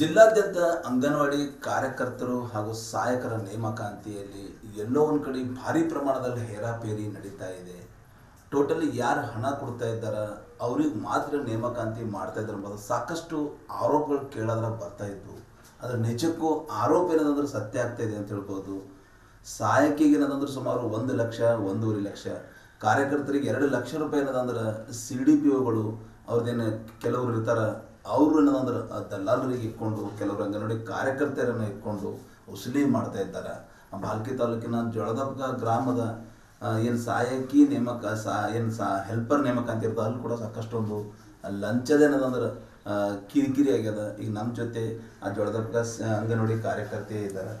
ಜಿಲ್ಲಾದ್ಯಂತ ಅಂಗನವಾಡಿ ಕಾರ್ಯಕರ್ತರು ಹಾಗೂ ಸಹಾಯಕರ ನೇಮಕಾಂತಿಯಲ್ಲಿ ಎಲ್ಲೋ ಒಂದು ಕಡೆ ಭಾರಿ ಪ್ರಮಾಣದಲ್ಲಿ ಹೇರಾಪೇರಿ ನಡೀತಾ ಇದೆ. ಟೋಟಲಿ ಯಾರು ಹಣ ಕೊಡ್ತಾ ಇದ್ದಾರ, ಅವ್ರಿಗೆ ಮಾತ್ರ ನೇಮಕಾಂತಿ ಮಾಡ್ತಾ ಇದ್ದಾರೆ ಎಂಬುದು ಸಾಕಷ್ಟು ಆರೋಪಗಳು ಕೇಳೋದ್ರ ಬರ್ತಾ ಇದ್ವು ಅದ್ರ ನಿಜಕ್ಕೂ ಆರೋಪ ಏನದಂದ್ರೆ ಸತ್ಯ ಆಗ್ತಾ ಇದೆ ಅಂತ ಹೇಳ್ಬೋದು. ಸಹಾಯಕಿಗೆ ಏನದಂದ್ರೆ ಸುಮಾರು ಒಂದು ಲಕ್ಷ, ಒಂದೂವರೆ ಲಕ್ಷ. ಕಾರ್ಯಕರ್ತರಿಗೆ ಎರಡು ಲಕ್ಷ ರೂಪಾಯಿ ಏನದಂದ್ರೆ ಸಿ ಡಿ ಪಿ ಒಗಳು ಅವ್ರದ್ದೇನು ಕೆಲವರು ಇರ್ತಾರೆ ಅವರು ಆ ದಲ್ಲಾಲರಿಗೆ ಇಟ್ಕೊಂಡು ಕೆಲವರು ಅಂಗನವಾಡಿ ಕಾರ್ಯಕರ್ತೆಯರನ್ನು ಇಟ್ಕೊಂಡು ವಸೂಲಿ ಮಾಡ್ತಾ ಇದ್ದಾರೆ. ಆ ಬಾಲ್ಕಿ ತಾಲೂಕಿನ ಜೊಳದಪ್ಪ ಗ್ರಾಮದ ಏನು ಸಹಾಯಕಿ ನೇಮಕ, ಸಾ, ಏನು ಸಾ ಹೆಲ್ಪರ್ ನೇಮಕ ಅಂತ ಇರ್ತದೆ, ಅಲ್ಲಿ ಕೂಡ ಸಾಕಷ್ಟೊಂದು ಲಂಚದೇನದಂದ್ರೆ ಕಿರಿಕಿರಿ ಆಗ್ಯದ. ಈಗ ನಮ್ಮ ಜೊತೆ ಆ ಜೊಳದಪ್ಪ ಅಂಗನವಾಡಿ ಕಾರ್ಯಕರ್ತೆ ಇದ್ದಾರೆ.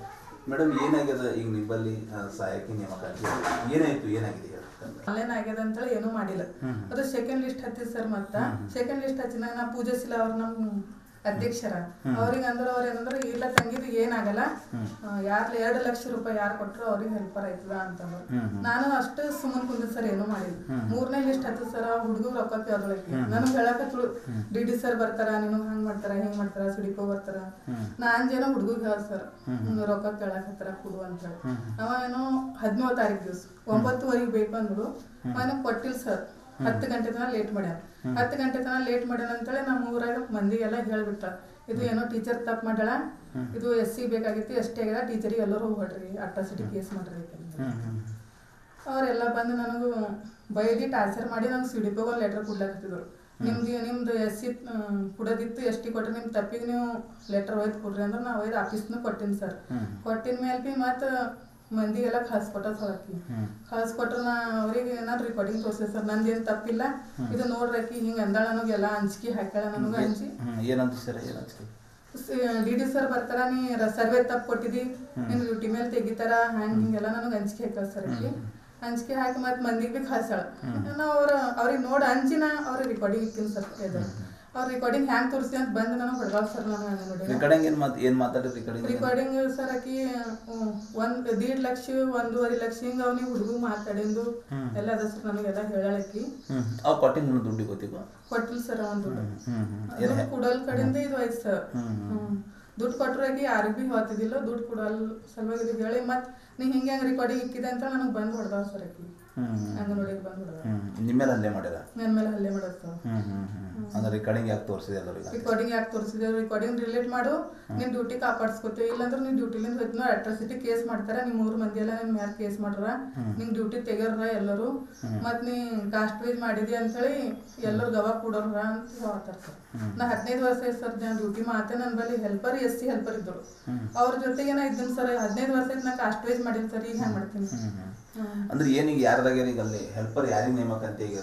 ಮೇಡಮ್, ಏನಾಗ್ಯದ? ಈಗ ನಿಮ್ಮಲ್ಲಿ ಸಹಾಯಕಿ ನೇಮಕ ಏನಾಯಿತು? ಏನಾಗಿದೆ ಆನ್ಲೈನ್ ಆಗ್ಯದ ಅಂತೇಳಿ ಏನೂ ಮಾಡಿಲ್ಲ. ಅದು ಸೆಕೆಂಡ್ ಲಿಸ್ಟ್ ಹತ್ತಿದ್ ಸರ್ ಮತ್ತ ಸೆಕೆಂಡ್ ಲಿಸ್ಟ್ ಹಚ್ಚಿನಾಗ ನಾ ಪೂಜಿಸಿಲ್ಲ ಅವ್ರ ನಮ್ ಅಧ್ಯಕ್ಷರ. ಅವ್ರಿಗೆ ಅಂದ್ರೆ ಅವ್ರ ಏನಂದ್ರೆ ಇಲ್ಲ ತಂಗಿದು ಏನಾಗಲ್ಲ. ಯಾರ ಎರಡು ಲಕ್ಷ ರೂಪಾಯಿ ಯಾರು ಕೊಟ್ರು ಅವ್ರಿಗೆ ಹೆಲ್ಪರ್ ಆಯ್ತದ ಅಂತಂದ್ರು. ನಾನು ಅಷ್ಟು ಸುಮ್ಮನೆ ಕುಂದ ಸರ್ ಏನು ಮಾಡಿಲ್ಲ. ಮೂರನೇ ಲಿಸ್ಟ್ ಹತ್ತು ಸರ್ ಹುಡುಗ ರೊಕ್ಕ ಕೇಳಿ ನನಗೆ ಹೇಳಕತ್ತಳು ಡಿ ಡಿ ಸರ್ ಬರ್ತಾರ ನಿನಗ್ ಹಂಗ್ ಮಾಡ್ತಾರ ಹೆಂಗ್ ಮಾಡ್ತಾರ ಸಿಡಿಕೋ ಬರ್ತಾರ. ನಾನ್ ಜನ ಹುಡುಗರು ಹೇಳ ಸರ್. ರೊಕ್ಕ ಕೇಳಕತ್ತಾರ ಕೊಡು ಅಂತ ಹೇಳಿ. ಅವ ಏನೋ ಹದಿನೇಳು ತಾರೀಕು ದಿವಸ. ಒಂಬತ್ತುವರೆಗೆ ಬೇಕು ಅಂದ್ರು. ನಾನು ಕೊಟ್ಟಿಲ್ಲ ಸರ್. ಹತ್ತು ಗಂಟೆ ತನಕ ಲೇಟ್ ಮಾಡ್ಯಾನ. ಹತ್ತು ಗಂಟೆ ತನಕ ಲೇಟ್ ಮಾಡ್ಯಾನ ಅಂತೇಳಿ ನಮ್ಮ ಊರಾಗ ಮಂದಿಗೆಲ್ಲ ಹೇಳ್ಬಿಟ್ಟ. ಇದು ಏನೋ ಟೀಚರ್ ತಪ್ಪು ಮಾಡ್ಯಾಳ. ಇದು ಎಸ್ ಸಿ ಬೇಕಾಗಿತ್ತು ಎಷ್ಟೇ ಆಗ್ಯದ ಟೀಚರಿಗೆ ಎಲ್ಲರೂ ಹೊಡ್ರಿ ಅಟ್ರಾಸಿಟಿ ಕೇಸ್ ಮಾಡ್ರಿ. ಅವರೆಲ್ಲ ಬಂದು ನನಗೂ ಬೈದಿ ಟಾರ್ಚರ್ ಮಾಡಿ ನಂಗೆ ಸಿ ಡಿ ಪಿ ಒಂದು ಲೆಟರ್ ಕೊಡ್ಲಾಕತ್ತಿದ್ರು ನಿಮ್ದು ನಿಮ್ದು ಎಸ್ ಸಿ ಕುಡದಿತ್ತು ಎಸ್ ಟಿ ಕೊಟ್ರೆ ನಿಮ್ಮ ತಪ್ಪಿಗೆ ನೀವು ಲೆಟರ್ ಒಯ್ದು ಕೊಡ್ರಿ ಅಂದ್ರೆ ನಾವು ಒಯ್ದು ಆಫೀಸ್ನು ಕೊಟ್ಟಿನಿ ಸರ್. ಕೊಟ್ಟಿನ ಮೇಲೆ ಬಿ ಮತ್ತು ಮಂದಿಗೆಲ್ಲ ಕಳ್ಸ್ಕೊಟ್ಟ ಹೊರತಿ ಕಳ್ಸ್ಕೊಟ್ರೆ ನಾ ಅವ್ರಿಗೆ ನಾನು ರೆಕಾರ್ಡಿಂಗ್ ತೋರಿಸಿದೆ ಸರ್ ಏನು ತಪ್ಪಿಲ್ಲ ಇದು ನೋಡ್ರಕಿ ಹಿಂಗೆ ಅಂದಾಳ ನನಗೆಲ್ಲ ಅಂಜಿಕೆ ಹಾಕ್ಯಾಳ ನನಗೆ ಅಂಜಿ ಏನಂತ ಸರ್ ಡಿ ಡಿ ಸರ್ ಬರ್ತಾರ ನೀ ಸರ್ವೆ ತಪ್ಪು ಕೊಟ್ಟಿದ್ದಿ ನಿನ್ನ ಡ್ಯೂಟಿ ಮೇಲೆ ತೆಗಿತಾರ ಹ್ಯಾಂಗೆ ಹಿಂಗೆಲ್ಲ ನನಗೆ ಅಂಜಿಕೆ ಹಾಕಲ್ಲ ಸರ್ ಆಕಿ ಅಂಜಿಕೆ ಹಾಕಿ ಮತ್ತೆ ಮಂದಿಗೆ ಭೀ ಕಳ್ಸಾಳ ನಾ ಅವ್ರ ಅವ್ರಿಗೆ ನೋಡಿ ಅಂಜಿನ ಅವ್ರಿಗೆ ರೆಕಾರ್ಡಿಂಗ್ ಇಕ್ತೀನಿ ಸರ್ ಇದು ಅವ್ರ ರೆಕಾರ್ಡಿಂಗ್ ಹ್ಯಾಂಗ್ ತೋರಿಸಿ ಅಂತ ಬಂದು ನನಗೆ ಹೊಡ್ಗಾವ್ ಸರ್ ನಾನು ರೆಕಾರ್ಡಿಂಗ್ ಏನು ಮಾತು ಏನು ಮಾತಾಡಿ ರೆಕಾರ್ಡಿಂಗ್ ರೆಕಾರ್ಡಿಂಗ್ ಸರ್ ಆಕಿ ಒಂದು ದೀಡ್ ಲಕ್ಷ ಒಂದೂವರೆ ಲಕ್ಷ ಹಿಂಗ ಅವ್ನಿಗೆ ಹುಡುಗ ಮಾತಾಡಿಂದು ಎಲ್ಲ ಅದ ಸರ್ ನನಗೆಲ್ಲ ಹೇಳಾಳಕಿ ಹ್ಞೂ ಅವು ಕೊಟ್ಟಿದ್ದು ನನ್ನ ದುಡ್ಡಿಗೆ ಗೊತ್ತಿಲ್ಲ ಕೊಟ್ಟಿಲ್ಲ ಸರ್ ಅವನ್ ದುಡ್ಡು. ಕೊಡಲ್ ಕಡೆಯಿಂದ ಇದು ಆಯ್ತು ಸರ್. ದುಡ್ಡು ಕೊಟ್ರಾಗಿ ಯಾರಿಗ್ ಭೀ ಹೇಳ್ತಿದ್ದಿಲ್ಲ ದುಡ್ಡು ಕೊಡಲ್ ಸಲುವಾಗಿ ಇದು ಹೇಳಿ. ಮತ್ತೆ ನೀ ಹಿಂಗೆ ಹೆಂಗೆ ರೆಕಾರ್ಡಿಂಗ್ ಇಕ್ಕಿದೆ ಅಂತ ನನಗೆ ಬಂದು ಹೊಡೆದ ಸರ್ ಆಕಿ. ಅಂಗನವಾಡಿಗೆ ಬಂದು ಹೊಡೆದ ನಿಮ್ಮ ಮೇಲೆ ಹಲ್ಲೆ ಮಾಡ್ಯಾರ ನನ್ನ ಮೇಲೆ ಹಲ್ಲೆ ಮಾಡತ್ತ ಹ್ಞೂ ಹ್ಞೂ ಅಂದ್ರೆ ರೆಕಾರ್ಡಿಂಗ್ ಯಾಕೆ ತೋರಿಸಿದೆ ಎಲ್ಲರಿಗೆ ರೆಕಾರ್ಡಿಂಗ್ ಯಾಕೆ ತೋರಿಸಿದೆ ರೆಕಾರ್ಡಿಂಗ್ ರಿಲೇಟ್ ಮಾಡು. ನಿಮ್ಮ ಡ್ಯೂಟಿ ಕಾಪಾಡ್ಸ್ಕೊತೀವಿ. ಇಲ್ಲಾಂದ್ರೆ ನಿಮ್ಮ ಡ್ಯೂಟಿಲಿಂದ ಹೋಯ್ತು ಅಟ್ರಾಸಿಟಿ ಕೇಸ್ ಮಾಡ್ತಾರ. ನಿಮ್ಮ ಮೂರು ಮಂದಿ ಎಲ್ಲ ನಿಮ್ಮ ಮ್ಯಾಲ ಕೇಸ್ ಮಾಡ್ರ. ನಿಮ್ಮ ಡ್ಯೂಟಿ ತೆಗ್ಯಾರ ಎಲ್ಲರೂ. ಮತ್ತೆ ನೀ ಕಾಸ್ಟ್ ವೈಸ್ ಮಾಡಿದಿ ಅಂತೇಳಿ ಎಲ್ಲರೂ ಗವಾ ಕೊಡೋರ ಅಂತ ಹೇಳ್ತಾರ ಸರ್. ನಾ ಹದಿನೈದು ವರ್ಷ ಸರ್ ನಾನು ಡ್ಯೂಟಿ ಮಾತೆ ನನ್ನ ಬಳಿ ಹೆಲ್ಪರ್ ಎಸ್ ಸಿ ಹೆಲ್ಪರ್ ಇದ್ದರು ಅವ್ರ ಜೊತೆಗೆ ನಾ ಇದ್ದೀನಿ ಸರ್. ಹದಿನೈದು ವರ್ಷ ನಾ ಕಾಸ್ಟ್ ವೈಸ್ ಮಾಡಿನಿ ಸರ್ ಈಗ ಹೆಂಗ್ ಮಾಡ್ತೀನಿ. ಅಂದ್ರೆ ಏನೀಗ ಯಾರ್ದಾಗ ಈಗ ಅಲ್ಲಿ? ಹೆಲ್ಪರ್ ಯಾರಿಗೆ ನೇಮಕ ಅಂತ ಈಗ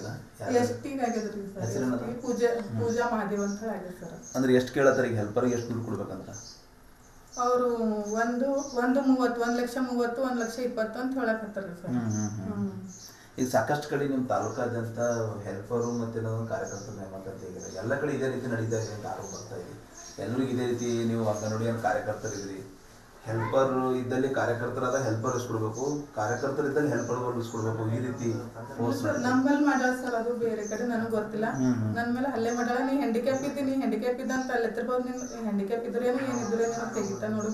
ಎಸ್ ಈಗ ಆಗ್ಯದ್ರಿ ಸರ್ ಪೂಜಾ ಪೂಜಾ ಮಹಾದೇವ್ ಅಂತ ಹೇಳಿ ಸರ್ ಅಂದ್ರೆ ಎಷ್ಟು ಕೇಳತ್ತಾರ ಈಗ ಹೆಲ್ಪರ್ಗೆ ಎಷ್ಟು ದುಡ್ಡು ಕೊಡ್ಬೇಕಂತ? ಅವರು ಒಂದು ಒಂದು ಮೂವತ್ತು ಒಂದು ಲಕ್ಷ ಮೂವತ್ತು ಒಂದು ಲಕ್ಷ ಇಪ್ಪತ್ತು ಅಂತ ಹೇಳಕತ್ತಾರ ಸರ್. ಈಗ ಸಾಕಷ್ಟು ಕಡೆ ನಿಮ್ಮ ತಾಲೂಕಾದ್ಯಂತ ಹೆಲ್ಪರು ಮತ್ತೆ ನಾವು ಕಾರ್ಯಕರ್ತರು ನೇಮಕ ಎಲ್ಲ ಕಡೆ ಇದೇ ರೀತಿ ನಡೀತಾ ಇದೆ ಅಂತ ಆರೋಪ ಬರ್ತಾ ಇದೆ. ಎಲ್ಲರಿಗೂ ಇದೇ ರೀತಿ ನೀವು ಅಂಗನವಾಡಿಯ ಕಾರ್ಯಕರ್ತರಿದ್ರಿ. ಹೆಲ್ಪರ್ ಇದ್ದಲ್ಲಿ ಕಾರ್ಯಕರ್ತರಾದ ಹೆಲ್ಪರ್ ಇಸ್ಕೊಡ್ಬೇಕು. ಕಾರ್ಯಕರ್ತರು ಇದ್ದಲ್ಲಿ ಹೆಲ್ಪರ್ ಇಸ್ಕೊಡ್ಬೇಕು. ಈ ರೀತಿ ನಮ್ಮಲ್ಲಿ ಮಾಡೋ ಸರ್ ಅದು ಬೇರೆ ಕಡೆ ನನಗೆ ಗೊತ್ತಿಲ್ಲ. ನನ್ನ ಮೇಲೆ ಹಲ್ಲೆ ಮಾಡಲ್ಲ ನೀ ಹ್ಯಾಂಡಿಕ್ಯಾಪ್ ಇದ್ದೀನಿ ನೀ ಹ್ಯಾಂಡಿಕ್ಯಾಪ್ ಇದ್ದ ಅಂತ ಅಲ್ಲಿ ಎತ್ತಿರ್ಬೋದು ನಿನ್ ಹ್ಯಾಂಡಿಕ್ಯಾಪ್ ಇದ್ರೇನು ಏನಿದ್ರೆ ಏನೋ ತೆಗಿತ ನೋಡು.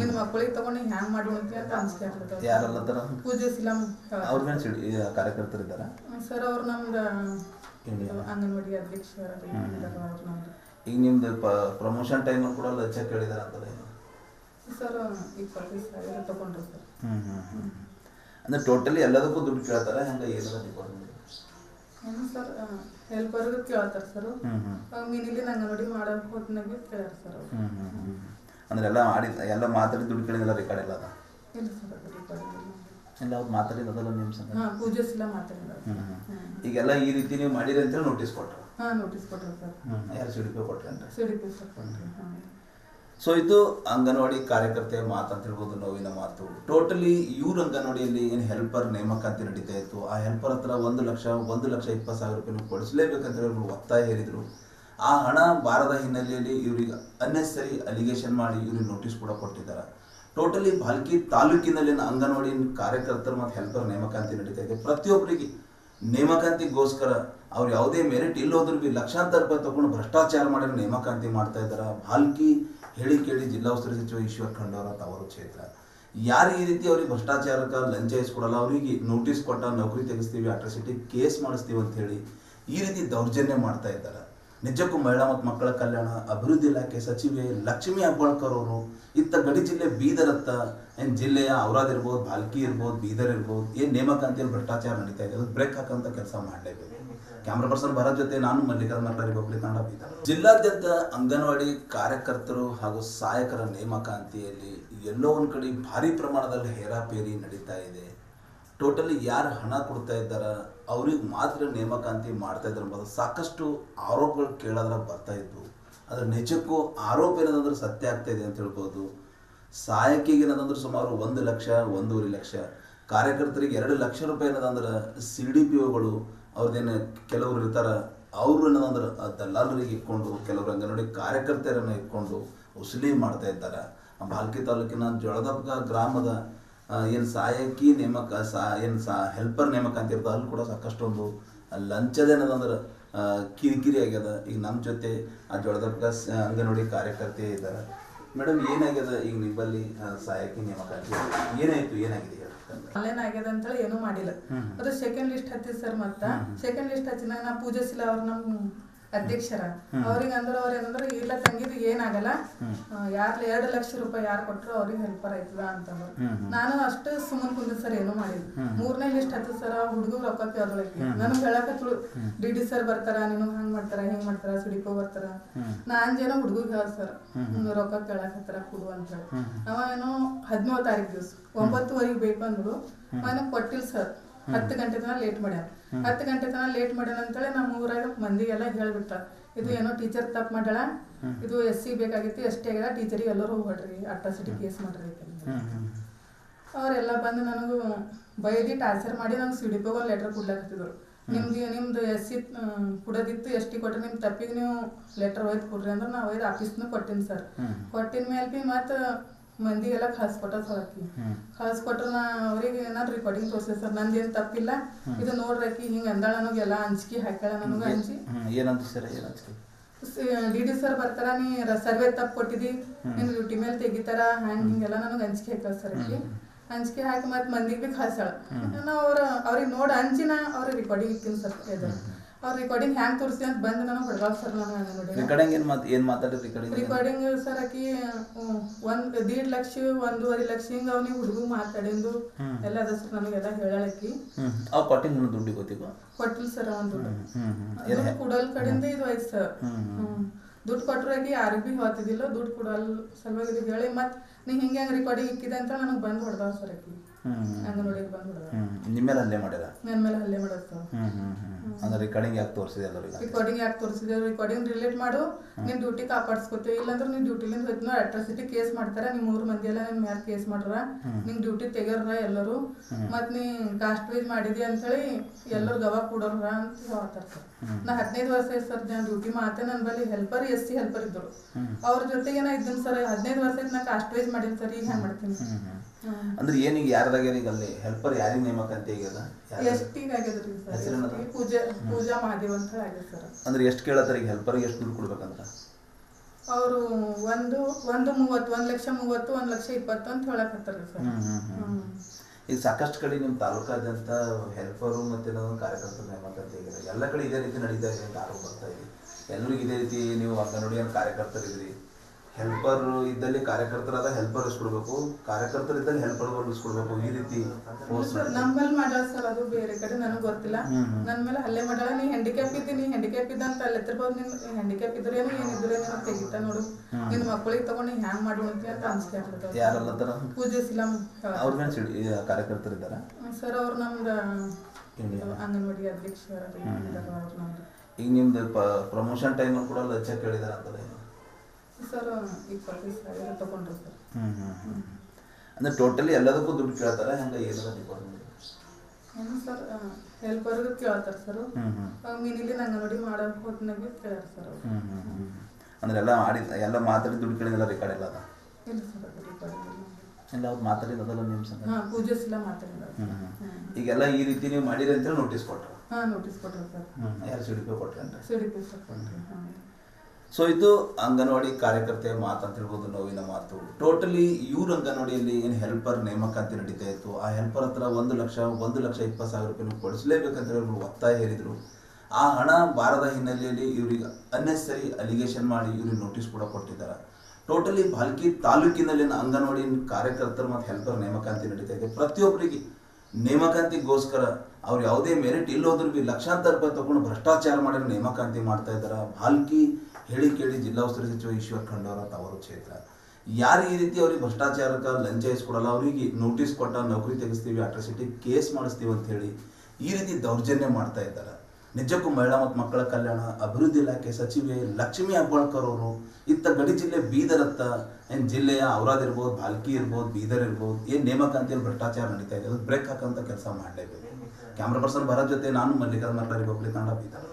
ನಿನ್ನ ಮಕ್ಕಳಿಗೆ ತಗೊಂಡು ನೀ ಹ್ಯಾಂಗ್ ಮಾಡೋಣ ಅಂತ ಅನ್ಸ್ಕೆ ಆಗ್ತದೆ ತರ ಪೂಜೆ ಸಿಲಂ ಅವ್ರ ಮೇಲೆ ಕಾರ್ಯಕರ್ತರು ಇದ್ದಾರ? ಸರ್ ಅವ್ರು ನಮ್ದು. ಅಂಗನವಾಡಿ ಅಧ್ಯಕ್ಷರ ಅವ್ರು ನಮ್ದು. ಈಗ ನಿಮ್ದು ಪ್ರಮೋಷನ್ ಟೈಮ್ ಕೂಡ ಲಚ್ಚ ಕೇಳಿದಾರ ಅಂತಲೇ. ಸರ್ ಇಪ್ಪತ್ತೈದು ಸಾವಿರ ತಗೊಂಡ್ರು ಸರ್. ಅಂದ್ರೆ ಟೋಟಲಿ ಎಲ್ಲದಕ್ಕೂ ದುಡ್ಡು ಕೇಳ್ತಾರ ಹಂಗ ಏನದ ಡಿಪಾರ್ಟ್ಮೆಂಟ್ ಏನು ಸರ್ ಹೆಲ್ಪರ್ಗೂ ಕೇಳ್ತಾರೆ ಸರ್. ಮೀನಿಲಿ ಮಿನಿಲಿ ಅಂಗನವಾಡಿ ಮಾಡೋ ಹೊತ್ತಿನಾಗ ಕೇಳ್ಯಾರ ಸರ್ ಹ್ಞೂ ಹ್ಞೂ ಹ್ಞೂ ಅಂದ್ರೆ ಎಲ್ಲ ಮಾಡಿ ಎಲ್ಲ ಮಾತಾಡಿ ದುಡ್ಡು ಕೇಳಿದೆಲ್ಲ ರೆಕಾರ್ಡ್ ಇಲ್ಲ ಅದ? ಇಲ್ಲ ಸರ್ ಇಲ್ಲ. ಎಲ್ಲ ಅವ್ರು ಮಾತಾಡಿದಲ್ಲ ನಿಮ್ಮ ಸಂಗ ಹಾ ಹ್ಮ್. ಈಗೆಲ್ಲ ಈ ರೀತಿ ನೀವು ಮಾಡಿರಿ ಅಂತ ನೋಟಿಸ್ ಕೊಟ್ಟರು ಹಾ ನೋಟಿಸ್ ಕೊಟ್ಟರು ಸರ್. ಯಾರು ಸಿ ಡಿ ಕೊಟ್ರಿ ಅಂತ? ಸಿಡಿ ಸರ್ ಕೊಟ್ರಿ ಹಾ. ಸೊ ಇದು ಅಂಗನವಾಡಿ ಕಾರ್ಯಕರ್ತೆಯ ಮಾತು ಅಂತ ಹೇಳ್ಬೋದು, ನೋವಿನ ಮಾತು. ಟೋಟಲಿ ಇವ್ರ ಅಂಗನವಾಡಿಯಲ್ಲಿ ಏನು ಹೆಲ್ಪರ್ ನೇಮಕಾತಿ ನಡೀತಾ ಇತ್ತು, ಆ ಹೆಲ್ಪರ್ ಹತ್ರ ಒಂದು ಲಕ್ಷ ಒಂದು ಲಕ್ಷ ಇಪ್ಪತ್ತು ಸಾವಿರ ರೂಪಾಯಿ ಕೊಡಿಸಲೇಬೇಕಂತ ಹೇಳಿ ಒತ್ತಾಯ ಹೇರಿದ್ರು ಆ ಹಣ ಬಾರದ ಹಿನ್ನೆಲೆಯಲ್ಲಿ ಇವರಿಗೆ ಅನ್ನೆಸರಿ ಅಲಿಗೇಷನ್ ಮಾಡಿ ಇವ್ರಿಗೆ ನೋಟಿಸ್ ಕೂಡ ಕೊಟ್ಟಿದ್ದಾರೆ. ಟೋಟಲಿ ಭಾಲ್ಕಿ ತಾಲೂಕಿನಲ್ಲಿನ ಅಂಗನವಾಡಿ ಕಾರ್ಯಕರ್ತರು ಮತ್ತು ಹೆಲ್ಪರ್ ನೇಮಕಾತಿ ನಡೀತಾ ಇದೆ. ಪ್ರತಿಯೊಬ್ಬರಿಗೆ ನೇಮಕಾಂತಿಗೋಸ್ಕರ ಅವ್ರು ಯಾವುದೇ ಮೆರಿಟ್ ಇಲ್ಲೋದ್ರೂ ಬಿ ಲಕ್ಷಾಂತರ ರೂಪಾಯಿ ತಗೊಂಡು ಭ್ರಷ್ಟಾಚಾರ ಮಾಡಿ ನೇಮಕಾಂತಿ ಮಾಡ್ತಾ ಇದ್ದಾರೆ? ಭಾಲ್ಕಿ ಹೇಳಿ ಕೇಳಿ ಜಿಲ್ಲಾ ಉಸ್ತುವಾರಿ ಸಚಿವ ಈಶ್ವರ್ ಖಂಡವರ ತವರು ಕ್ಷೇತ್ರ. ಯಾರು ಈ ರೀತಿ ಅವ್ರಿಗೆ ಭ್ರಷ್ಟಾಚಾರಕ್ಕೆ ಲಂಚ ಇಸ್ಕೊಡಲ್ಲ ಅವರಿಗೆ ನೋಟಿಸ್ ಕೊಟ್ಟ ನೌಕರಿ ತೆಗೆಸ್ತೀವಿ ಅಟ್ರಾಸಿಟಿ ಕೇಸ್ ಮಾಡಿಸ್ತೀವಿ ಅಂತ ಹೇಳಿ ಈ ರೀತಿ ದೌರ್ಜನ್ಯ ಮಾಡ್ತಾ ಇದ್ದಾರೆ. ನಿಜಕ್ಕೂ ಮಹಿಳಾ ಮತ್ತು ಮಕ್ಕಳ ಕಲ್ಯಾಣ, ಅಭಿವೃದ್ಧಿ ಇಲಾಖೆ ಸಚಿವೆ ಲಕ್ಷ್ಮಿ ಹೆಬ್ಬಾಳ್ಕರ್ ಅವರು ಇತ್ತ ಗಡಿ ಜಿಲ್ಲೆ ಬೀದರತ್ತ, ಏನ್ ಜಿಲ್ಲೆಯ ಔರಾದ್ ಇರ್ಬೋದು ಭಾಲ್ಕಿ ಇರ್ಬೋದು, ಬೀದರ್ ಇರ್ಬೋದು, ಏನು ನೇಮಕಾತಿಯಲ್ಲಿ ಭ್ರಷ್ಟಾಚಾರ ನಡೀತಾ ಇದೆ, ಅದಕ್ಕೆ ಬ್ರೇಕ್ ಹಾಕಂತ ಕೆಲಸ ಮಾಡಲೇಬೇಕು. ಕ್ಯಾಮ್ರಾ ಪರ್ಸನ್ ಭರತ್ ಜೊತೆ ನಾನು ಮಲ್ಲಿಕಾ ಮಟ್ಟ ರಿಪಬ್ಲಿಕ್ ಕನ್ನಡ ಬೀದರ್ ಜಿಲ್ಲಾದ್ಯಂತ ಅಂಗನವಾಡಿ ಕಾರ್ಯಕರ್ತರು ಹಾಗೂ ಸಹಾಯಕರ ನೇಮಕಾಂತಿಯಲ್ಲಿ ಎಲ್ಲೋ ಒಂದು ಕಡೆ ಭಾರಿ ಪ್ರಮಾಣದಲ್ಲಿ ಹೇರಾಪೇರಿ ನಡೀತಾ ಇದೆ. ಟೋಟಲಿ ಯಾರು ಹಣ ಕೊಡ್ತಾ ಇದ್ದಾರ, ಅವ್ರಿಗೆ ಮಾತ್ರ ನೇಮಕಾಂತಿ ಮಾಡ್ತಾ ಇದ್ದಾರೆ ಎಂಬುದು ಸಾಕಷ್ಟು ಆರೋಪಗಳು ಕೇಳೋದ್ರ ಬರ್ತಾ ಇದ್ವು ಅದ್ರ ನಿಜಕ್ಕೂ ಆರೋಪ ಏನದಂದ್ರೆ ಸತ್ಯ ಆಗ್ತಾ ಇದೆ ಅಂತ ಹೇಳ್ಬೋದು. ಸಹಾಯಕಿಗೆ ಏನದಂದ್ರೆ ಸುಮಾರು ಒಂದು ಲಕ್ಷ, ಒಂದೂವರೆ ಲಕ್ಷ. ಕಾರ್ಯಕರ್ತರಿಗೆ ಎರಡು ಲಕ್ಷ ರೂಪಾಯಿ ಏನದಂದ್ರೆ ಸಿ ಡಿ ಪಿ ಒಗಳು ಅವ್ರದ್ದೇನು ಕೆಲವರು ಇರ್ತಾರೆ, ಅವರು ಏನಂದ್ರೆ ಆ ದಲ್ಲಾಲರಿಗೆ ಇಟ್ಕೊಂಡು, ಕೆಲವರು ಅಂಗನವಾಡಿ ಕಾರ್ಯಕರ್ತೆಯರನ್ನು ಇಟ್ಕೊಂಡು ಉಸುಲಿ ಮಾಡ್ತಾ ಇದ್ದಾರೆ ಬಾಲ್ಕಿ ತಾಲೂಕಿನ ಜೊಳದಪ್ಪ ಗ್ರಾಮದ ಏನು ಸಹಾಯಕಿ ನೇಮಕ, ಸಾ, ಏನು ಸಾ ಹೆಲ್ಪರ್ ನೇಮಕ ಅಂತ ಇರ್ತದೆ, ಅಲ್ಲಿ ಕೂಡ ಸಾಕಷ್ಟೊಂದು ಲಂಚದೇನದಂದ್ರೆ ಕಿರಿಕಿರಿ ಆಗ್ಯದ. ಈಗ ನಮ್ಮ ಜೊತೆ ಆ ಜೊಳದಪ್ಪ ಅಂಗನವಾಡಿ ಕಾರ್ಯಕರ್ತೆ ಇದ್ದಾರೆ. ಮೇಡಮ್ ಏನಾಗ್ಯದ ಈಗ ನಿಮ್ಮಲ್ಲಿ ಸಹಾಯಕಿ ನೇಮಕ ಏನಾಯಿತು, ಏನಾಗಿದೆ? ಆನ್ಲೈನ್ ಆಗ್ಯದ ಅಂತೇಳಿ ಏನೂ ಮಾಡಿಲ್ಲ. ಅದು ಸೆಕೆಂಡ್ ಲಿಸ್ಟ್ ಹತ್ತಿ ಸರ್ ಮತ್ತ ಸೆಕೆಂಡ್ ಲಿಸ್ಟ್ ಹಚ್ಚಿನಾಗ ನಾ ಪೂಜಿಸಿಲ್ಲ ಅವ್ರ ನಮ್ ಅಧ್ಯಕ್ಷರ. ಅವ್ರಿಗೆ ಅಂದ್ರೆ ಅವ್ರ ಏನಂದ್ರೆ ಇಲ್ಲ ತಂಗಿದ್ ಏನಾಗಲ್ಲ ಯಾರು ಎರಡು ಲಕ್ಷ ರೂಪಾಯಿ ಯಾರು ಕೊಟ್ಟರು ಅವ್ರಿಗೆ ಹೆಲ್ಪರ್ ಆಯ್ತದ ಅಂತಂದ್ರು ನಾನು ಅಷ್ಟು ಸುಮ್ಮನೆ ಕುಂದ ಸರ್ ಏನು ಮಾಡಿಲ್ಲ. ಮೂರನೇ ಲಿಸ್ಟ್ ಹತ್ತು ಸರ್ ಹುಡುಗರು ರೊಕ್ಕ ಕೇಳೋಳಕ್ಕೆ ನನಗೆ ಹೇಳಕತ್ಳು ಡಿ ಡಿ ಸರ್ ಬರ್ತಾರ ನಿನಗ್ ಹಂಗ್ ಮಾಡ್ತಾರ ಹಿಂಗ್ ಮಾಡ್ತಾರ ಸಿಡಿಕೋ ಬರ್ತಾರ. ನಾನ್ ಜನ ಹುಡುಗರು ಹೇಳ ಸರ್ ರೊಕ್ಕ ಕೇಳಕತ್ತಾರ ಕೊಡು ಅಂತ ಹೇಳಿ. ಅವ ಏನೋ ಹದಿನೇಳು ತಾರೀಕು ದಿವಸ ಒಂಬತ್ತುವರೆಗೆ ಬೇಕು ಅಂದ್ರು ನಾನು ಕೊಟ್ಟಿಲ್ಲ ಸರ್. ಹತ್ತು ಗಂಟೆ ತನಕ ಲೇಟ್ ಮಾಡ್ಯಾರ ಹತ್ತು ಗಂಟೆ ತನಕ ಲೇಟ್ ಮಾಡ್ಯಾನ ಅಂತೇಳಿ ನಮ್ಮ ಊರಾಗ ಮಂದಿಗೆಲ್ಲ ಹೇಳ್ಬಿಟ್ಟ ಇದು ಏನೋ ಟೀಚರ್ ತಪ್ಪು ಮಾಡ್ಯಾಳ ಇದು ಎಸ್ ಸಿ ಬೇಕಾಗಿತ್ತು ಎಷ್ಟೇ ಆಗ್ಯದ ಟೀಚರಿಗೆ ಎಲ್ಲರೂ ಹೋಗ್ಬೇಡ್ರಿ ಅಟ್ರಾಸಿಟಿ ಕೇಸ್ ಮಾಡ್ರಿ. ಅವರೆಲ್ಲ ಬಂದು ನನಗೂ ಬೈದಿ ಟಾರ್ಚರ್ ಮಾಡಿ ನಂಗೆ ಸಿ ಡಿ ಪಿ ಒಂದು ಲೆಟರ್ ಕೊಡ್ಲಾಕತ್ತಿದ್ರು ನಿಮ್ಗೆ ನಿಮ್ದು ಎಸ್ ಸಿ ಕೊಡೋದಿತ್ತು ಎಸ್ ಟಿ ಕೊಟ್ರೆ ನಿಮ್ಮ ತಪ್ಪಿಗೆ ನೀವು ಲೆಟರ್ ಒಯ್ದು ಕೊಡ್ರಿ ಅಂದ್ರೆ ನಾವು ಒಯ್ದು ಆಫೀಸ್ನೂ ಕೊಟ್ಟಿನಿ ಸರ್ ಕೊಟ್ಟಿನ ಮೇಲೆ ಭೀ ಮತ್ತು ಮಂದಿಗೆಲ್ಲ ಕಳ್ಸ್ಕೊಟ್ಟ ಕಳ್ಸಿ ಕಳ್ಸ್ಕೊಟ್ರ ನಾ ಅವ್ರಿಗೆ ನಾನು ರಿಕಾರ್ಡಿಂಗ್ ತೋರಿಸಿದೆ ಸರ್ ನಂದು ಏನು ತಪ್ಪಿಲ್ಲ. ಇದು ನೋಡ್ರಕ್ಕಿ ಹಿಂಗೆ ಅಂದಾಳ ನನಗೆಲ್ಲ ಅಂಜಿಕೆ ಹಾಕ್ಯಾಳ ನನಗೆ ಅಂಚಿ ಏನಂತ ಸರ್ ಏನಂತ ಡಿ ಡಿ ಸರ್ ಬರ್ತಾರ ನೀ ಸರ್ವೆ ತಪ್ಪು ಕೊಟ್ಟಿದಿ ನಿನ್ ಡ್ಯೂಟಿ ಮೇಲೆ ತೆಗಿತಾರ ಹ್ಯಾಂಗ್ ಹಿಂಗೆಲ್ಲ ನನಗೆ ಅಂಜಿಕೆ ಹಾಕಲ್ ಸರ್ ಆಕಿ ಅಂಜಿಕೆ ಹಾಕಿ ಮತ್ತೆ ಮಂದಿಗೆ ಬಿ ಕಳ್ಸಾಳ ನಾ ಅವ್ರ ಅವ್ರಿಗೆ ನೋಡಿ ಅಂಜಿನ ಅವ್ರಿಗೆ ರೆಕಾರ್ಡಿಂಗ್ ಇಕ್ಕಿನ ಸರ್ ಇದು ಅವ್ರ ರೆಕಾರ್ಡಿಂಗ್ ಹ್ಯಾಂಗ್ ತೋರಿಸಿ ಅಂತ ಬಂದು ನನಗೆ ಹೊಡ್ಗಾವ್ ಸರ್ ನಾನು ನೋಡಿ ರಿಕಾರ್ಡಿಂಗ್ ಏನು ಮಾತು ಏನು ಮಾತಾಡಿ ರೆಕಾರ್ಡಿಂಗ್ ರಿಕಾರ್ಡಿಂಗ್ ಸರ್ ಆಕಿ ಒಂದು ದೀಡ್ ಲಕ್ಷ ಒಂದೂವರೆ ಲಕ್ಷ ಹಿಂಗ ಅವ್ನಿಗೆ ಹುಡುಗ ಮಾತಾಡಿಂದು ಎಲ್ಲ ಅದ ಸರ್ ನನಗೆಲ್ಲ ಹೇಳಾಕಿ ಹ್ಞೂ ಅವು ಕೊಟ್ಟಿನ ನನ್ನ ದುಡ್ಡು. ಗೊತ್ತಿಗೂ ಕೊಟ್ಟಿಲ್ಲ ಸರ್ ಒಂದು ದುಡ್ಡು ಕುಡಲ್ ಕಡೆಯಿಂದ ಇದು ಆಯ್ತು ಸರ್. ದುಡ್ಡು ಕೊಟ್ಟರಾಗಿ ಯಾರಿಗೂ ಭೀ ಹೋಗ್ತಿದ್ದಿಲ್ಲ ದುಡ್ಡು ಕೊಡಲ್ಲ ಸಲುವಾಗಿ ಇದು ಹೇಳಿ. ಮತ್ತೆ ನೀ ಹಿಂಗೆ ಹೆಂಗೆ ರೆಕಾರ್ಡಿಂಗ್ ಇಕ್ಕಿದೆ ಅಂತ ನನಗೆ ಬಂದು ಹೊಡೆದಾವ ಸರ್ ಆಕಿ. ಹಂಗೆ ನೋಡಿ ಬಂದು ಹೊಡೆದ ನಿಮ್ಮ ಮೇಲೆ ಅಲ್ಲೇ ಮಾಡ್ಯಾರ ನನ್ನ ಮೇಲೆ ಹಲ್ಲೆ ಮಾಡೋದು ಸರ್ ಹ್ಞೂ ಹ್ಞೂ ಹ್ಞೂ ಅಂದ್ರೆ ರೆಕಾರ್ಡಿಂಗ್ ಯಾಕೆ ತೋರಿಸಿದೆ ಎಲ್ಲರಿಗೆ ರೆಕಾರ್ಡಿಂಗ್ ಯಾಕೆ ತೋರಿಸಿದೆ ರೆಕಾರ್ಡಿಂಗ್ ರಿಲೇಟ್ ಮಾಡು. ನಿಮ್ಮ ಡ್ಯೂಟಿ ಕಾಪಾಡಿಸ್ಕೊತೀವಿ ಇಲ್ಲಾಂದ್ರೆ ನಿಮ್ಮ ಡ್ಯೂಟಿಲಿಂದ ಹೋಯ್ತು ಅಟ್ರಾಸಿಟಿ ಕೇಸ್ ಮಾಡ್ತಾರೆ. ನಿಮ್ಮ ಮೂರು ಮಂದಿ ಎಲ್ಲ ನಿಮ್ಮ ಮ್ಯಾಲ ಕೇಸ್ ಮಾಡ್ರ. ನಿಮ್ಮ ಡ್ಯೂಟಿ ತೆಗ್ಯಾರ ಎಲ್ಲರೂ. ಮತ್ತು ನೀ ಕಾಸ್ಟ್ ವೈಸ್ ಮಾಡಿದಿ ಅಂತೇಳಿ ಎಲ್ಲರೂ ಗವಾ ಕೊಡೋರ ಅಂತ ಹೇಳ್ತಾರೆ ಸರ್ ನಾ ಹದಿನೈದು ವರ್ಷ ಐತೆ ಸರ್ ನಾನು ಡ್ಯೂಟಿ ಮಾತೆ ನನ್ನ ಬಳಿ ಹೆಲ್ಪರ್ ಎಸ್ ಸಿ ಹೆಲ್ಪರ್ ಇದ್ದರು. ಅವ್ರ ಜೊತೆಗೆ ನಾ ಇದ್ದೀನಿ ಸರ್. ಹದಿನೈದು ವರ್ಷ ಐತೆ ನಾ ಕಾಸ್ಟ್ ವೈಸ್ ಮಾಡಿನಿ ಸರ್. ಈಗ ಹೆಂಗ್ ಮಾಡ್ತೀನಿ. ಅಂದ್ರೆ ಏನೀಗ ಯಾರದಾಗ ಈಗ ಅಲ್ಲಿ? ಹೆಲ್ಪರ್ ಯಾರಿಗೆ ನೇಮಕ ಅಂತ ಯಾರ್ದು? ಎಸ್ ಈಗ ಆಗ್ಯದ್ರಿ ಸರ್? ಪೂಜಾ ಪೂಜಾ ಮಹಾದೇವ್ ಅಂತ ಸರ್. ಅಂದ್ರೆ ಎಷ್ಟು ಕೇಳತ್ತಾರೆ ಈಗ ಹೆಲ್ಪರ್ಗೆ ಎಷ್ಟು ದುಡ್ಡು ಕೊಡ್ಬೇಕಂತ? ಅವರು ಒಂದು ಒಂದು ಮೂವತ್ತು ಒಂದು ಲಕ್ಷ ಮೂವತ್ತು ಒಂದು ಲಕ್ಷ ಇಪ್ಪತ್ತು ಅಂತ ಹೇಳಕತ್ತಾರ ಸರ್. ಈಗ ಸಾಕಷ್ಟು ಕಡೆ ನಿಮ್ಮ ತಾಲೂಕಾದ್ಯಂತ ಹೆಲ್ಪರು ಮತ್ತೆ ನಾವು ಕಾರ್ಯಕರ್ತರ ನೇಮಕಾತಿ ಆಗಿದೆ ಎಲ್ಲ ಕಡೆ ಇದೇ ರೀತಿ ನಡೀತಾ ಇದೆ ಅಂತ ಆರೋಪ ಬರ್ತಾ ಇದೆ. ಎಲ್ಲರಿಗೂ ಇದೇ ರೀತಿ ನೀವು ಅಂಗನವಾಡಿ ಕಾರ್ಯಕರ್ತರಿದ್ರಿ. ಹೆಲ್ಪರ್ ಇದ್ದಲ್ಲಿ ಕಾರ್ಯಕರ್ತರಾದ ಹೆಲ್ಪರ್ ಇಸ್ಕೊಡ್ಬೇಕು. ಕಾರ್ಯಕರ್ತರು ಇದ್ದಲ್ಲಿ ಹೆಲ್ಪರ್ ಇಸ್ಕೊಡ್ಬೇಕು. ಈ ರೀತಿ ನಮ್ಮಲ್ಲಿ ಮಾಡ್ಯಾಳ ಸರ್ ಅದು ಬೇರೆ ಕಡೆ ನನಗೆ ಗೊತ್ತಿಲ್ಲ. ನನ್ನ ಮೇಲೆ ಹಲ್ಲೆ ಮಾಡ್ಯಾಳ ನೀ ಹ್ಯಾಂಡಿಕ್ಯಾಪ್ ಇದ್ದೀನಿ ನೀ ಹ್ಯಾಂಡಿಕ್ಯಾಪ್ ಇದ್ದ ಅಂತ ಅಲ್ಲಿ ಎತ್ತಿರ್ಬೋದು ನಿನ್ ಹ್ಯಾಂಡಿಕ್ಯಾಪ್ ಇದ್ರೇನು ಏನಿದ್ರೆ ನೀನು ತೆಗಿತ ನೋಡು. ನಿನ್ನ ಮಕ್ಕಳಿಗೆ ತಗೊಂಡು ಹ್ಯಾಂಗ್ ಮಾಡೋಣ ಅಂತ ಅನ್ಸ್ಕೆ ಆಗ್ತದೆ ಪೂಜೆ ಸಿಲಂ ಅವ್ರ. ಮೇಲೆ ಸಿಡಿ ಈ ಕಾರ್ಯಕರ್ತರಿದ್ದಾರ ಸರ್ ಅವ್ರು ನಮ್ದು. ಅಂಗನವಾಡಿ ನಮ್ದು ಈಗ ನಿಮ್ದು ಪ್ರಮೋಷನ್ ಟೈಮ್ ಕೂಡ ಲಚ್ಚ ಕೇಳಿದಾರ ಅಂತಲೇ. ಸರ್ ಇಪ್ಪತ್ತೈದು ಸಾವಿರ ತಗೊಂಡ್ರು ಸರ್. ಹ್ಞೂ ಹ್ಞೂ ಹ್ಮ್ ಅಂದ್ರೆ ಟೋಟಲಿ ಎಲ್ಲದಕ್ಕೂ ದುಡ್ಡು ಕೇಳ್ತಾರ ಹೆಂಗ ಏನದ ಡಿಪಾರ್ಟ್ಮೆಂಟ್ ಏನು ಸರ್ ಹೆಲ್ಪರ್ಗೂ ಕೇಳ್ತಾರೆ ಸರ್. ಮಿನಿಲಿ ಅಂಗನವಾಡಿ ಮಾಡೋ ಹೊತ್ತಿನಾಗ ಕೇಳ್ಯಾರ ಸರ್ ಹ್ಞೂ ಹ್ಞೂ ಹ್ಞೂ ಅಂದ್ರೆ ಎಲ್ಲ ಮಾಡಿ ಎಲ್ಲ ಮಾತಾಡಿ ದುಡ್ಡು ಕೇಳಿದೆಲ್ಲ ರೆಕಾರ್ಡ್ ಇಲ್ಲ ಅದ? ಇಲ್ಲ ಸರ್ ಅದು ರಿಕಾರ್ಡಿಂಗ್ ಎಲ್ಲ ಅವ್ರು ಮಾತಾಡಿದಲ್ಲ ನಿಮ್ಮ ಸಂಗ ಹಾಂ ಈಗೆಲ್ಲ ಈ ರೀತಿ ನೀವು ಮಾಡಿರಿ ಅಂತ ನೋಟಿಸ್ ಕೊಟ್ರು? ಹಾಂ ನೋಟಿಸ್ ಕೊಟ್ರು ಸರ್. ಯಾರು ಸಿಡಿಪಿ ಕೊಟ್ರಿ ಅಂತ ಡಿ ಪಿ ಸರ್ ಕೊಟ್ರಿ ಹಾಂ. ಸೊ ಇದು ಅಂಗನವಾಡಿ ಕಾರ್ಯಕರ್ತೆಯ ಮಾತು ಅಂತ ಹೇಳ್ಬೋದು, ನೋವಿನ ಮಾತು. ಟೋಟಲಿ ಇವ್ರ ಅಂಗನವಾಡಿಯಲ್ಲಿ ಏನು ಹೆಲ್ಪರ್ ನೇಮಕಾತಿ ನಡೀತಾ ಇತ್ತು, ಆ ಹೆಲ್ಪರ್ ಹತ್ರ ಒಂದು ಲಕ್ಷ ಒಂದು ಲಕ್ಷ ಇಪ್ಪತ್ತು ಸಾವಿರ ರೂಪಾಯಿ ಕೊಡಿಸಲೇಬೇಕಂತ ಹೇಳಿ ಒತ್ತಾಯ ಹೇರಿದ್ರು ಆ ಹಣ ಬಾರದ ಹಿನ್ನೆಲೆಯಲ್ಲಿ ಇವರಿಗೆ ಅನ್ನೆಸರಿ ಅಲಿಗೇಷನ್ ಮಾಡಿ ಇವ್ರಿಗೆ ನೋಟಿಸ್ ಕೂಡ ಕೊಟ್ಟಿದ್ದಾರೆ. ಟೋಟಲಿ ಭಾಲ್ಕಿ ತಾಲೂಕಿನಲ್ಲಿನ ಅಂಗನವಾಡಿ ಕಾರ್ಯಕರ್ತರು ಮತ್ತು ಹೆಲ್ಪರ್ ನೇಮಕಾಂತಿ ನಡೀತಾ ಇದೆ. ಪ್ರತಿಯೊಬ್ಬರಿಗೆ ನೇಮಕಾಂತಿಗೋಸ್ಕರ ಅವ್ರು ಯಾವುದೇ ಮೆರಿಟ್ ಇಲ್ಲೋದ್ರೂ ಲಕ್ಷಾಂತರ ರೂಪಾಯಿ ತಗೊಂಡು ಭ್ರಷ್ಟಾಚಾರ ಮಾಡಿ ನೇಮಕಾಂತಿ ಮಾಡ್ತಾ ಇದ್ದಾರೆ? ಭಾಲ್ಕಿ ಹೇಳಿ ಕೇಳಿ ಜಿಲ್ಲಾ ಉಸ್ತುವಾರಿ ಸಚಿವ ಈಶ್ವರ್ ಖಂಡವರ ತವರು ಕ್ಷೇತ್ರ. ಯಾರು ಈ ರೀತಿ ಅವ್ರಿಗೆ ಭ್ರಷ್ಟಾಚಾರಕ್ಕೆ ಲಂಚ ಇಸ್ಕೊಡಲ್ಲ ಅವರಿಗೆ ನೋಟಿಸ್ ಕೊಟ್ಟ ನೌಕರಿ ತೆಗೆಸ್ತೀವಿ ಅಟ್ರಾಸಿಟಿ ಕೇಸ್ ಮಾಡಿಸ್ತೀವಿ ಅಂತ ಹೇಳಿ ಈ ರೀತಿ ದೌರ್ಜನ್ಯ ಮಾಡ್ತಾ ಇದ್ದಾರೆ. ನಿಜಕ್ಕೂ ಮಹಿಳಾ ಮತ್ತು ಮಕ್ಕಳ ಕಲ್ಯಾಣ, ಅಭಿವೃದ್ಧಿ ಇಲಾಖೆ ಸಚಿವೆ ಲಕ್ಷ್ಮೀ ಹೆಬ್ಬಾಳ್ಕರ್ ಅವರು ಇತ್ತ ಗಡಿ ಜಿಲ್ಲೆ ಬೀದರತ್ತ, ಏನ್ ಜಿಲ್ಲೆಯ ಅವರಾದ್ ಇರ್ಬೋದು, ಬಾಲ್ಕಿ ಇರ್ಬೋದು, ಬೀದರ್ ಇರ್ಬೋದು, ಏನು ನೇಮಕಾಂತಿಯಲ್ಲಿ ಭ್ರಷ್ಟಾಚಾರ ನಡೀತಾ ಇದೆ ಅದು ಬ್ರೇಕ್ ಹಾಕೋಂಥ ಕೆಲಸ ಮಾಡಲೇಬೇಕು. ಕ್ಯಾಮ್ರಾ ಪರ್ಸನ್ ಭರತ್ ಜೊತೆ ನಾನು ಮಲ್ಲಿಕಾರ್ಜುನ ಮರ್ಲಾರಿ ಗೋಖಲೆ ಕನ್ನಡ ಬೀದರ್.